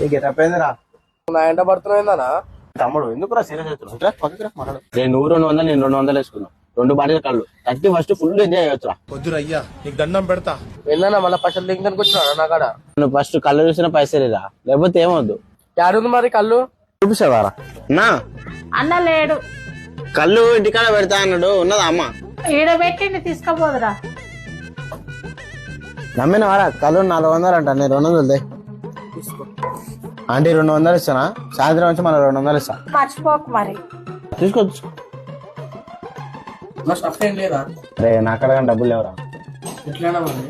నీకు నా ఎంట పడుతున్నాయిందనా తమ్ముడు ఎందుకురా సీరియస్ పక్కకి మాట్లాడు. నేను నువ్వు రెండు వందలు నేను రెండు వందలు వేసుకున్నాను రెండు బాటిల్ కళ్ళు. థర్టీ ఫస్ట్ ఫుల్ ఎంజాయ్ చేయొచ్చురా. వద్దురయ్యా నీకు దండం పెడతా. ఏందన్నా మళ్ళీ పైసలు వచ్చినా నా కాడ? నువ్వు ఫస్ట్ కళ్ళు చూసిన పైసలేరా లేకపోతే ఏమొద్దు? యాడుంది మరి కళ్ళు? చూపిస్తావారా? నా? అన్న లేడు. కళ్ళు ఇంటికాడ పెడతా అన్నాడు ఉన్నదా అమ్మ? ఈడబెట్టిండి తీసుకపోదురా. నమ్మిన వారా కళ్ళు నాలుగు వందలు అంట నేను రెండు వందలు దే. ఆంటీ రెండు వందలు ఇస్తానా? సాయంత్రం వచ్చి మళ్ళీ రెండు వందలు ఇస్తా. మర్చిపోకు మరి. తీసుకోవచ్చు నా స్టఫ్ ఏం లేదా? రే నా అక్కడ కానీ డబ్బులు లేవురా. మరి.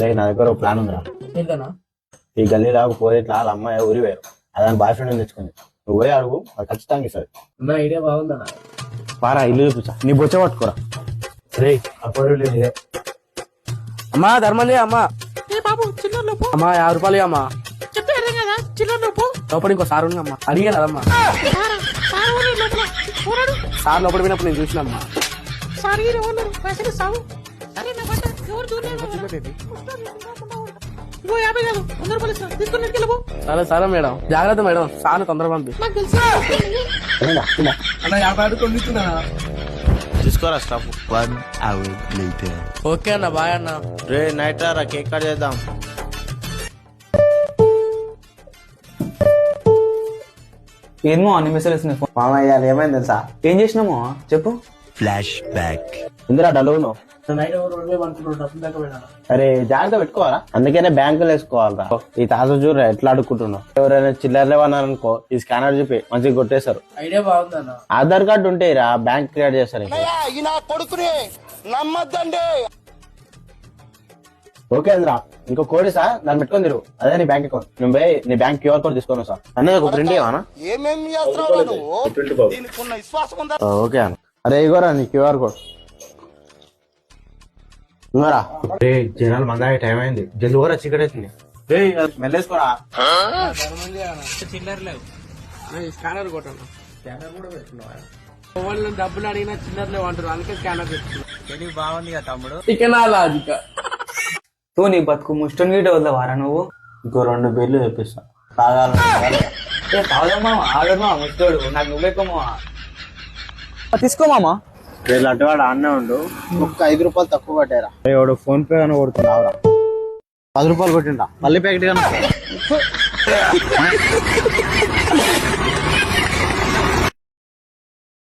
రే నా దగ్గర ఒక ప్లాన్ ఉందిరా. ఏంటన్నా? ఈ గల్లీ దాకా పోతే ఇట్లా వాళ్ళ అమ్మాయి ఊరి వేరు అదని బాయ్ ఫ్రెండ్ తెచ్చుకుంది. నువ్వు పోయి అడుగు అది ఖచ్చితంగా ఇస్తుంది. నా ఐడియా బాగుందన్నా. పారా ఇల్లు చూపించా. నీ బొచ్చ పట్టుకోరా. రే అప్పుడు అమ్మా ధర్మంది అమ్మా. అమ్మా యాభై రూపాయలు అమ్మా. లోపల ఇంకో సార్ అడిగాను అదమ్మా సార్ లోపల. పోయినప్పుడు నేను చూసినమ్మా. సరే సరే మేడం. జాగ్రత్త మేడం. సార్ తొందర పంపి. అన్న యాభై అడుగులు తీసుకోరా stop one hour later. Okay అన్న బాయ్ అన్న. రే నైట్ రా కేక్ కట్ చేద్దాం. ఏమో అన్ని మెసేజ్ మామ ఇవాళ ఏమైంది తెలుసా? ఏం చేసినామో? చెప్పు. ఇందిరా డలును అనుకుంటున్నాడు డబ్బులు దాకా పోయినా అరే జాగ్రత్త పెట్టుకోవాలా? అందుకనే బ్యాంకులు వేసుకోవాలరా. ఈ తాత చూడరా ఎట్లా అడుక్కుంటున్నావు. ఎవరైనా చిల్లర అనుకో ఈ స్కానర్ చూపి మంచిగా కొట్టేశారు. ఐడియా బాగుందన్న ఆధార్ కార్డు ఉంటే రా బ్యాంక్ క్రియేట్ చేస్తారు ఇంకా. ఓకే అందురా ఇంకో కోడి సార్ దాన్ని పెట్టుకొని తిరుగు. అదే నీ బ్యాంక్ అకౌంట్ నువ్వు పోయి నీ బ్యాంక్ క్యూఆర్ కోడ్ తీసుకొని సార్. అన్నది ఒక ప్రింట్ ఓకే అన్న. అరే ఇగోరా నీ క్యూఆర్ కోడ్ ఇంకోరా రే జనాలు మందాకి టైం అయింది. జల్ది కూడా చీకటి అవుతుంది. రే మెల్లేసుకోరా. చిల్లర లేవు స్కానర్ కొట్టాను? స్కానర్ కూడా పెట్టుకున్నావా? వాళ్ళు డబ్బులు అడిగినా చిల్లర లేవు అంటారు. అందుకే స్కానర్ పెట్టుకున్నా. బాగుంది కదా తమ్ముడు. ఇక నా నువ్వు నీ బతుకు ముష్టం గీట వద్దవారా నువ్వు? ఇంకో రెండు బిల్లు తెప్పిస్తా తాగాలి ఏ తాగమ్మా ఆగమ్మా ముష్టోడు నాకు నువ్వెక్కమ్మా తీసుకో మామా. రేపు అటువాడు ఆడనే ఉండు. ఒక్క ఐదు రూపాయలు తక్కువ పట్టారా వాడు ఫోన్ పే అని కొడుతున్నావురా పది రూపాయలు కొట్టిండా? మళ్ళీ ప్యాకెట్ కానీ